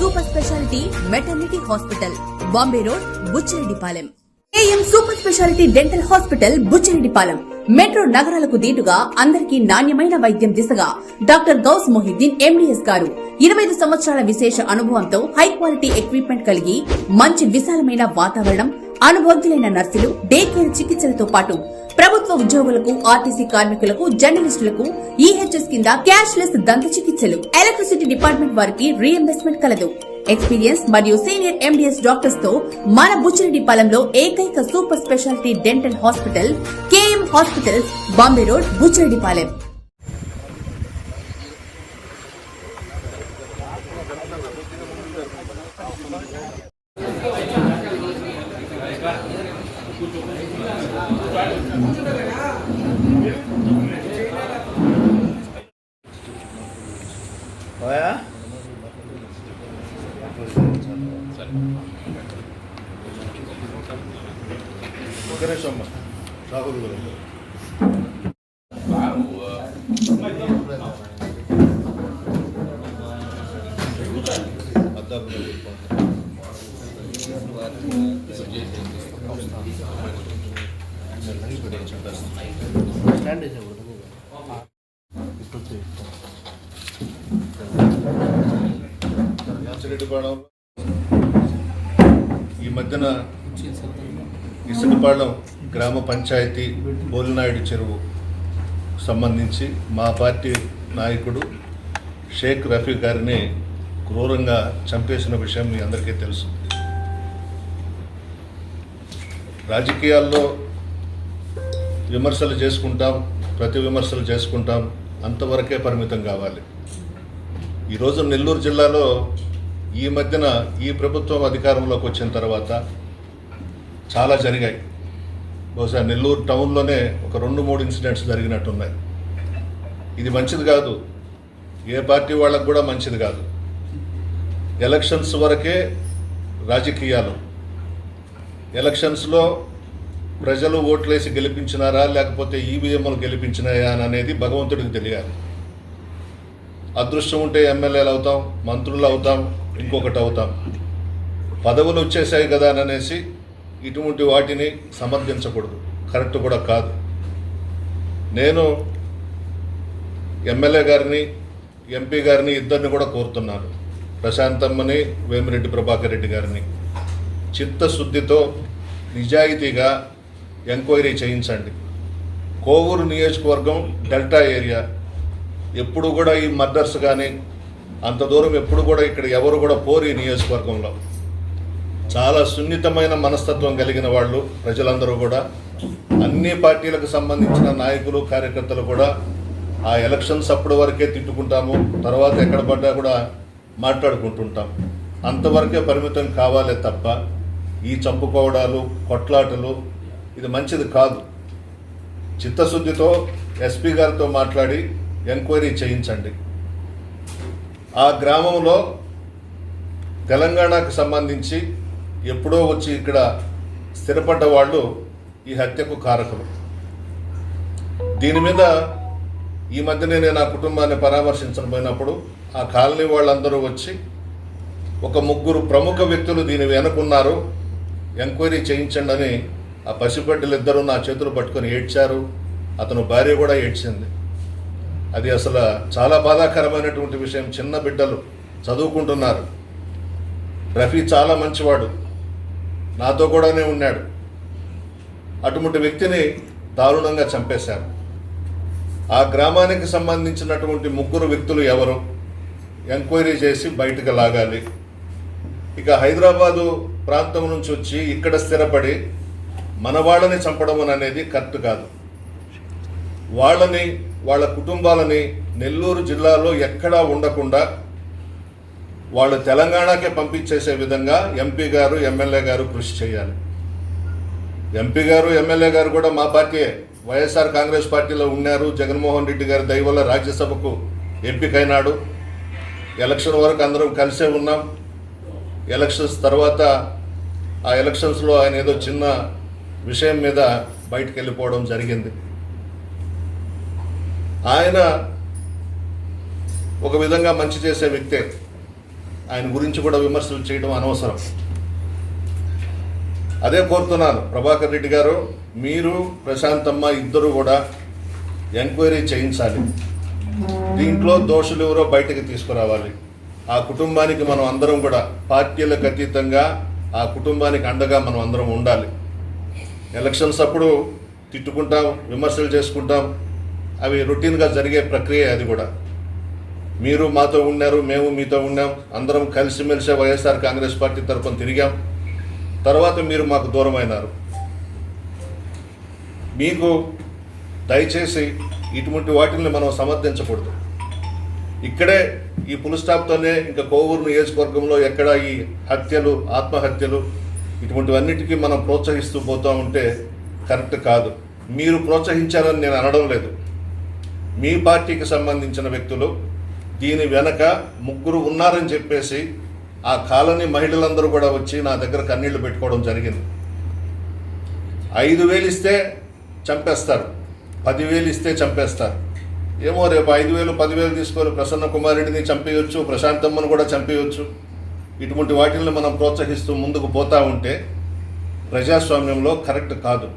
super speciality maternity hospital Bombay road Buchireddypalem. KM super speciality dental hospital Buchireddypalem. Metro నగరాలకు దీటుగా అందరికీ నాణ్యమైన వైద్యం దిశగా డాక్టర్ గౌస్ మొహిద్దీన్ ఎండిఎస్ గారు. ఇరవై ఐదు సంవత్సరాల విశేష అనుభవంతో హై క్వాలిటీ ఎక్విప్మెంట్ కలిగి మంచి విశాలమైన వాతావరణం అనుభవజ్ఞులైన నర్సులు డే కేర్ చికిత్సలతో పాటు ప్రభుత్వ ఉద్యోగులకు ఆర్టీసీ కార్మికులకు జర్నలిస్టులకు ఈహెచ్ఎస్ కింద క్యాష్ లెస్ దంత చికిత్సలు. ఎలక్ట్రిసిటీ డిపార్ట్మెంట్ వారికి రీఎంబర్స్మెంట్ కలదు. ఎక్స్పీరియన్స్ మరియు సీనియర్ ఎండిఎస్ డాక్టర్స్తో మన బుచ్చిరెడ్డిపాలెంలో ఏకైక super speciality dental hospital KM hospitals Bombay road Buchireddypalem పోయా ఒక నిమిషం అమ్మా. రాహుల్ గారు. అద్దాలు స్టాండ్ ఈ మధ్యన ఇసుకపాళెం గ్రామ పంచాయతీ బోలినాయుడు చెరువు సంబంధించి మా పార్టీ నాయకుడు షేక్ రఫీ గారిని క్రూరంగా చంపేసిన విషయం మీ అందరికీ తెలుసు. రాజకీయాల్లో విమర్శలు చేసుకుంటాం ప్రతి విమర్శలు చేసుకుంటాం అంతవరకే పరిమితం కావాలి. ఈరోజు నెల్లూరు జిల్లాలో ఈ మధ్యన ఈ ప్రభుత్వం అధికారంలోకి వచ్చిన తర్వాత చాలా జరిగాయి. బహుశా నెల్లూరు టౌన్లోనే ఒక రెండు మూడు ఇన్సిడెంట్స్ జరిగినట్టున్నాయి. ఇది మంచిది కాదు. ఏ పార్టీ వాళ్ళకు కూడా మంచిది కాదు. ఎలక్షన్స్ వరకే రాజకీయాలు. ఎలక్షన్స్లో ప్రజలు ఓట్లేసి గెలిపించినారా లేకపోతే ఈవీఎంలు గెలిపించినాయా అని అనేది భగవంతుడికి తెలియాలి. అదృష్టం ఉంటే ఎమ్మెల్యేలు అవుతాం మంత్రులు అవుతాం ఇంకొకటి అవుతాం. పదవులు వచ్చేసాయి కదా అని అనేసి ఇటువంటి వాటిని సమర్థించకూడదు. కరెక్ట్ కూడా కాదు. నేను ఎమ్మెల్యే గారిని ఎంపీ గారిని ఇద్దరిని కూడా కోరుతున్నాను. ప్రశాంతమ్మని వేమిరెడ్డి ప్రభాకర్ రెడ్డి గారిని. చిత్తశుద్ధితో నిజాయితీగా ఎంక్వైరీ చేయించండి. కోవూరు నియోజకవర్గం డెల్టా ఏరియా. ఎప్పుడు కూడా ఈ మర్డర్స్ కానీ అంత దూరం ఎప్పుడు కూడా ఇక్కడ ఎవరు కూడా పోరు ఈ నియోజకవర్గంలో. చాలా సున్నితమైన మనస్తత్వం కలిగిన వాళ్ళు ప్రజలందరూ కూడా. అన్ని పార్టీలకు సంబంధించిన నాయకులు కార్యకర్తలు కూడా ఆ ఎలక్షన్స్ అప్పటి వరకే తిట్టుకుంటాము తర్వాత ఎక్కడ పడ్డా కూడా మాట్లాడుకుంటుంటాం. అంతవరకే పరిమితం కావాలే తప్ప ఈ చంపుకోవడాలు కొట్లాటలు ఇది మంచిది కాదు. చిత్తశుద్ధితో ఎస్పీ గారితో మాట్లాడి ఎంక్వైరీ చేయించండి. ఆ గ్రామంలో తెలంగాణకు సంబంధించి ఎప్పుడో వచ్చి ఇక్కడ స్థిరపడ్డ వాళ్ళు ఈ హత్యకు కారకులు. దీని మీద ఈ మధ్యనే నేను ఆ కుటుంబాన్ని పరామర్శించబోయినప్పుడు ఆ కాలనీ వాళ్ళందరూ వచ్చి ఒక ముగ్గురు ప్రముఖ వ్యక్తులు దీని వెనుకున్నారు. ఎంక్వైరీ చేయించండి అని ఆ పసిబిడ్డలు ఇద్దరు నా చేతులు పట్టుకొని ఏడ్చారు. అతను భార్య కూడా ఏడ్చింది. అది అసలు చాలా బాధాకరమైనటువంటి విషయం. చిన్న బిడ్డలు చదువుకుంటున్నారు. రఫీ చాలా మంచివాడు. నాతో కూడానే ఉన్నాడు. అటువంటి వ్యక్తిని దారుణంగా చంపేశారు. ఆ గ్రామానికి సంబంధించినటువంటి ముగ్గురు వ్యక్తులు ఎవరు? ఎంక్వైరీ చేసి బయటకు లాగాలి. ఇక హైదరాబాదు ప్రాంతం నుంచి వచ్చి ఇక్కడ స్థిరపడి మన వాళ్ళని చంపడం అనేది కరెక్ట్ కాదు. వాళ్ళని వాళ్ళ కుటుంబాలని నెల్లూరు జిల్లాలో ఎక్కడా ఉండకుండా వాళ్ళు తెలంగాణకే పంపించేసే విధంగా ఎంపీ గారు ఎమ్మెల్యే గారు కృషి చేయాలి. ఎంపీ గారు ఎమ్మెల్యే గారు కూడా మా పార్టీ వైఎస్ఆర్ కాంగ్రెస్ పార్టీలో ఉన్నారు. జగన్మోహన్ రెడ్డి గారి దయ వల్ల రాజ్యసభకు ఎంపికైనాడు. ఎలక్షన్ వరకు అందరం కలిసే ఉన్నాం. ఎలక్షన్స్ తర్వాత ఆ ఎలక్షన్స్లో ఆయన ఏదో చిన్న విషయం మీద బయటకు వెళ్ళిపోవడం జరిగింది. ఆయన ఒక విధంగా మంచి చేసే వ్యక్తే. ఆయన గురించి కూడా విమర్శలు చేయడం అనవసరం. అదే కోరుతున్నాను ప్రభాకర్ రెడ్డి గారు మీరు ప్రశాంతమ్మ ఇద్దరు కూడా ఎంక్వైరీ చేయించాలి. దీంట్లో దోషులు ఎవరో బయటకు తీసుకురావాలి. ఆ కుటుంబానికి మనం అందరం కూడా పార్టీలకు అతీతంగా ఆ కుటుంబానికి అండగా మనం అందరం ఉండాలి. ఎలక్షన్స్ అప్పుడు తిట్టుకుంటాం విమర్శలు చేసుకుంటాం. అవి రొటీన్గా జరిగే ప్రక్రియ అది కూడా. మీరు మాతో ఉన్నారు మేము మీతో ఉన్నాం. అందరం కలిసిమెలిసే వైఎస్ఆర్ కాంగ్రెస్ పార్టీ తరఫున తిరిగాం. తర్వాత మీరు మాకు దూరమైనారు. మీకు దయచేసి ఇటువంటి వాటిని మనం సమర్థించకూడదు. ఇక్కడే ఈ పులిస్టాప్తోనే ఇంకా కోవూరు నియోజకవర్గంలో ఎక్కడ ఈ హత్యలు ఆత్మహత్యలు ఇటువంటివన్నిటికీ మనం ప్రోత్సహిస్తూ పోతూ ఉంటే కరెక్ట్ కాదు. మీరు ప్రోత్సహించారని నేను అనడం లేదు. మీ పార్టీకి సంబంధించిన వ్యక్తులు దీని వెనక ముగ్గురు ఉన్నారని చెప్పేసి ఆ కాలనీ మహిళలందరూ కూడా వచ్చి నా దగ్గర కన్నీళ్ళు పెట్టుకోవడం జరిగింది. ఐదు వేలు ఇస్తే చంపేస్తారు. పదివేలు ఇస్తే చంపేస్తారు. ఏమో రేపు ఐదు వేలు పదివేలు తీసుకొని ప్రసన్న కుమారుడిని చంపేయొచ్చు ప్రశాంతమ్మను కూడా చంపేయొచ్చు. ఇటువంటి వాటిని మనం ప్రోత్సహిస్తూ ముందుకు పోతూ ఉంటే ప్రజాస్వామ్యంలో కరెక్ట్ కాదు.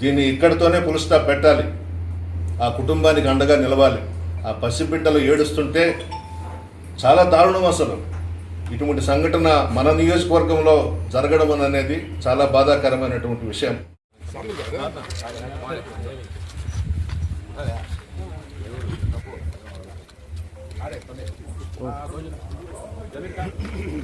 దీన్ని ఇక్కడితోనే పులుస్తా పెట్టాలి. ఆ కుటుంబానికి అండగా నిలవాలి. ఆ పసిబిడ్డలు ఏడుస్తుంటే చాలా దారుణం అసలు. ఇటువంటి సంఘటన మన నియోజకవర్గంలో జరగడం అనేది చాలా బాధాకరమైనటువంటి విషయం. let me cut